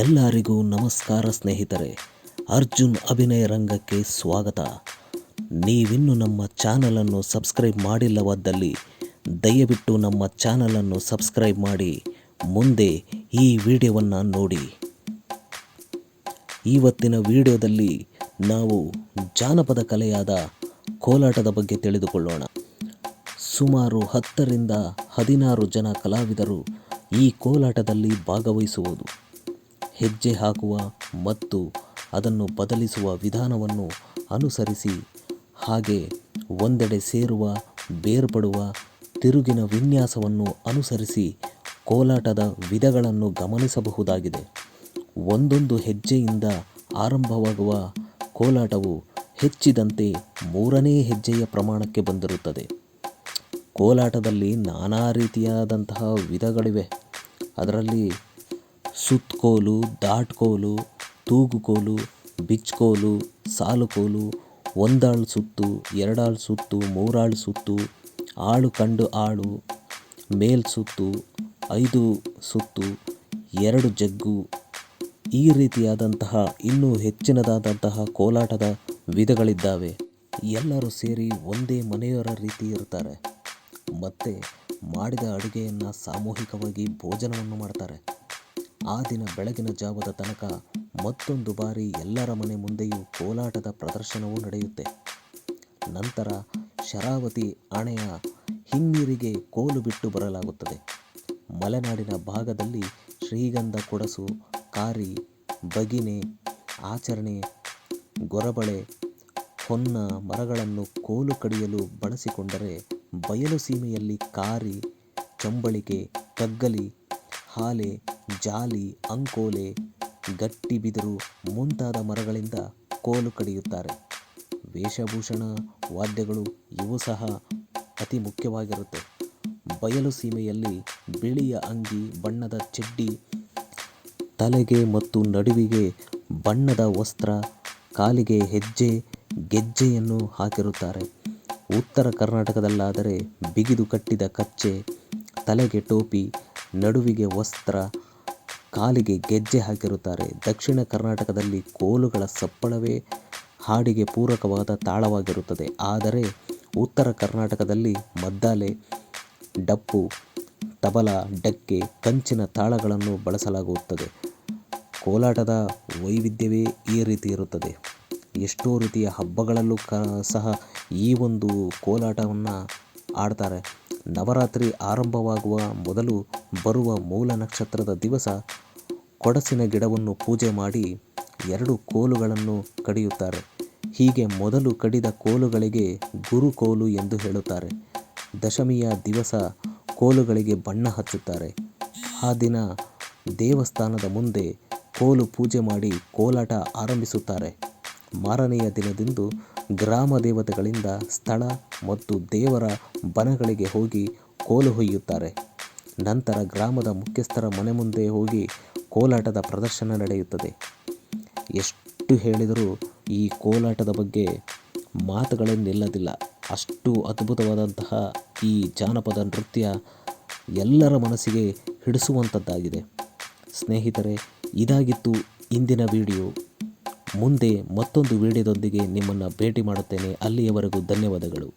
ಎಲ್ಲರಿಗೂ ನಮಸ್ಕಾರ ಸ್ನೇಹಿತರೆ. ಅರ್ಜುನ್ ಅಭಿನಯ ರಂಗಕ್ಕೆ ಸ್ವಾಗತ. ನೀವಿನ್ನು ನಮ್ಮ ಚಾನಲನ್ನು ಸಬ್ಸ್ಕ್ರೈಬ್ ಮಾಡಿಲ್ಲವಾದಲ್ಲಿ ದಯವಿಟ್ಟು ನಮ್ಮ ಚಾನಲನ್ನು ಸಬ್ಸ್ಕ್ರೈಬ್ ಮಾಡಿ, ಮುಂದೆ ಈ ವಿಡಿಯೋವನ್ನು ನೋಡಿ. ಇವತ್ತಿನ ವಿಡಿಯೋದಲ್ಲಿ ನಾವು ಜಾನಪದ ಕಲೆಯಾದ ಕೋಲಾಟದ ಬಗ್ಗೆ ತಿಳಿದುಕೊಳ್ಳೋಣ. ಸುಮಾರು ಹತ್ತರಿಂದ ಹದಿನಾರು ಜನ ಕಲಾವಿದರು ಈ ಕೋಲಾಟದಲ್ಲಿ ಭಾಗವಹಿಸುವುದು. ಹೆಜ್ಜೆ ಹಾಕುವ ಮತ್ತು ಅದನ್ನು ಬದಲಿಸುವ ವಿಧಾನವನ್ನು ಅನುಸರಿಸಿ, ಹಾಗೆ ಒಂದೆಡೆ ಸೇರುವ, ಬೇರ್ಪಡುವ ತಿರುಗಿನ ವಿನ್ಯಾಸವನ್ನು ಅನುಸರಿಸಿ ಕೋಲಾಟದ ವಿಧಗಳನ್ನು ಗಮನಿಸಬಹುದಾಗಿದೆ. ಒಂದೊಂದು ಹೆಜ್ಜೆಯಿಂದ ಆರಂಭವಾಗುವ ಕೋಲಾಟವು ಹೆಚ್ಚಿದಂತೆ ಮೂರನೇ ಹೆಜ್ಜೆಯ ಪ್ರಮಾಣಕ್ಕೆ ಬಂದಿರುತ್ತದೆ. ಕೋಲಾಟದಲ್ಲಿ ನಾನಾ ರೀತಿಯಾದಂತಹ ವಿಧಗಳಿವೆ. ಅದರಲ್ಲಿ ಸುತ್ತಕೋಲು, ದಾಟ್ಕೋಲು, ತೂಗುಕೋಲು, ಬಿಚ್ಕೋಲು, ಸಾಲುಕೋಲು, ಒಂದಾಳು ಸುತ್ತು, ಎರಡಾಳು ಸುತ್ತು, ಮೂರಾಳು ಸುತ್ತು, ಆಳು ಕಂಡು ಆಳು, ಮೇಲ್ ಸುತ್ತು, ಐದು ಸುತ್ತು, ಎರಡು ಜಗ್ಗು. ಈ ರೀತಿಯಾದಂತಹ ಇನ್ನೂ ಹೆಚ್ಚಿನದಾದಂತಹ ಕೋಲಾಟದ ವಿಧಗಳಿದ್ದಾವೆ. ಎಲ್ಲರೂ ಸೇರಿ ಒಂದೇ ಮನೆಯವರ ರೀತಿ ಇರ್ತಾರೆ. ಮತ್ತು ಮಾಡಿದ ಅಡುಗೆಯನ್ನು ಸಾಮೂಹಿಕವಾಗಿ ಭೋಜನವನ್ನು ಮಾಡ್ತಾರೆ. ಆ ದಿನ ಬೆಳಗಿನ ಜಾವದ ತನಕ ಮತ್ತೊಂದು ಬಾರಿ ಎಲ್ಲರ ಮನೆ ಮುಂದೆಯೂ ಕೋಲಾಟದ ಪ್ರದರ್ಶನವೂ ನಡೆಯುತ್ತೆ. ನಂತರ ಶರಾವತಿ ಆಣೆಯ ಹಿನ್ನೀರಿಗೆ ಕೋಲು ಬಿಟ್ಟು ಬರಲಾಗುತ್ತದೆ. ಮಲೆನಾಡಿನ ಭಾಗದಲ್ಲಿ ಶ್ರೀಗಂಧ ಕೊಡಸು, ಕಾರಿ, ಬಗಿನೆ, ಆಚರಣೆ, ಗೊರಬಳೆ, ಹೊನ್ನ ಮರಗಳನ್ನು ಕೋಲು ಕಡಿಯಲು ಬಳಸಿಕೊಂಡರೆ ಬಯಲು ಸೀಮೆಯಲ್ಲಿ ಕಾರಿ, ಚಂಬಳಿಕೆ, ಕಗ್ಗಲಿ, ಹಾಲೆ ಜಾಲಿ, ಅಂಕೋಲೆ, ಗಟ್ಟಿ ಬಿದಿರು ಮುಂತಾದ ಮರಗಳಿಂದ ಕೋಲು ಕಡಿಯುತ್ತಾರೆ. ವೇಷಭೂಷಣ, ವಾದ್ಯಗಳು ಇವು ಸಹ ಅತಿ ಮುಖ್ಯವಾಗಿರುತ್ತೆ. ಬಯಲು ಸೀಮೆಯಲ್ಲಿ ಬಿಳಿಯ ಅಂಗಿ, ಬಣ್ಣದ ಚಡ್ಡಿ, ತಲೆಗೆ ಮತ್ತು ನಡುವಿಗೆ ಬಣ್ಣದ ವಸ್ತ್ರ, ಕಾಲಿಗೆ ಹೆಜ್ಜೆ, ಗೆಜ್ಜೆಯನ್ನು ಹಾಕಿರುತ್ತಾರೆ. ಉತ್ತರ ಕರ್ನಾಟಕದಲ್ಲಾದರೆ ಬಿಗಿದು ಕಟ್ಟಿದ ಕಚ್ಚೆ, ತಲೆಗೆ ಟೋಪಿ, ನಡುವಿಗೆ ವಸ್ತ್ರ ಕಾಲಿಗೆ ಗೆಜ್ಜೆ ಹಾಕಿರುತ್ತಾರೆ. ದಕ್ಷಿಣ ಕರ್ನಾಟಕದಲ್ಲಿ ಕೋಲುಗಳ ಸಪ್ಪಳವೇ ಹಾಡಿಗೆ ಪೂರಕವಾದ ತಾಳವಾಗಿರುತ್ತದೆ. ಆದರೆ ಉತ್ತರ ಕರ್ನಾಟಕದಲ್ಲಿ ಮದ್ದಾಲೆ, ಡಪ್ಪು, ತಬಲ, ಡಕ್ಕೆ, ಕಂಚಿನ ತಾಳಗಳನ್ನು ಬಳಸಲಾಗುತ್ತದೆ. ಕೋಲಾಟದ ವೈವಿಧ್ಯವೇ ಈ ರೀತಿ ಇರುತ್ತದೆ. ಎಷ್ಟೋ ರೀತಿಯ ಹಬ್ಬಗಳಲ್ಲೂ ಕ, ಸಹ ಈ ಒಂದು ಕೋಲಾಟವನ್ನು ಆಡ್ತಾರೆ. ನವರಾತ್ರಿ ಆರಂಭವಾಗುವ ಮೊದಲು ಬರುವ ಮೂಲ ನಕ್ಷತ್ರದ ದಿವಸ ಕೊಡಸಿನ ಗಿಡವನ್ನು ಪೂಜೆ ಮಾಡಿ ಎರಡು ಕೋಲುಗಳನ್ನು ಕಡಿಯುತ್ತಾರೆ. ಹೀಗೆ ಮೊದಲು ಕಡಿದ ಕೋಲುಗಳಿಗೆ ಗುರುಕೋಲು ಎಂದು ಹೇಳುತ್ತಾರೆ. ದಶಮಿಯ ದಿವಸ ಕೋಲುಗಳಿಗೆ ಬಣ್ಣ ಹಚ್ಚುತ್ತಾರೆ. ಆ ದಿನ ದೇವಸ್ಥಾನದ ಮುಂದೆ ಕೋಲು ಪೂಜೆ ಮಾಡಿ ಕೋಲಾಟ ಆರಂಭಿಸುತ್ತಾರೆ. ಮಾರನೆಯ ದಿನದಂದು ಗ್ರಾಮ ದೇವತೆಗಳಿಂದ ಸ್ಥಳ ಮತ್ತು ದೇವರ ಬನಗಳಿಗೆ ಹೋಗಿ ಕೋಲು ಹೊಯ್ಯುತ್ತಾರೆ. ನಂತರ ಗ್ರಾಮದ ಮುಖ್ಯಸ್ಥರ ಮನೆ ಮುಂದೆ ಹೋಗಿ ಕೋಲಾಟದ ಪ್ರದರ್ಶನ ನಡೆಯುತ್ತದೆ. ಎಷ್ಟು ಹೇಳಿದರೂ ಈ ಕೋಲಾಟದ ಬಗ್ಗೆ ಮಾತುಗಳೇ ನಿಲ್ಲದಿಲ್ಲ ಅಷ್ಟು ಅದ್ಭುತವಾದಂತಹ ಈ ಜಾನಪದ ನೃತ್ಯ ಎಲ್ಲರ ಮನಸ್ಸಿಗೆ ಹಿಡಿಸುವಂಥದ್ದಾಗಿದೆ ಸ್ನೇಹಿತರೆ, ಇದಾಗಿತ್ತು ಇಂದಿನ ವಿಡಿಯೋ. ಮುಂದೆ ಮತ್ತೊಂದು ವಿಡಿಯೋದೊಂದಿಗೆ ನಿಮ್ಮನ್ನು ಭೇಟಿ ಮಾಡುತ್ತೇನೆ. ಅಲ್ಲಿಯವರೆಗೂ ಧನ್ಯವಾದಗಳು.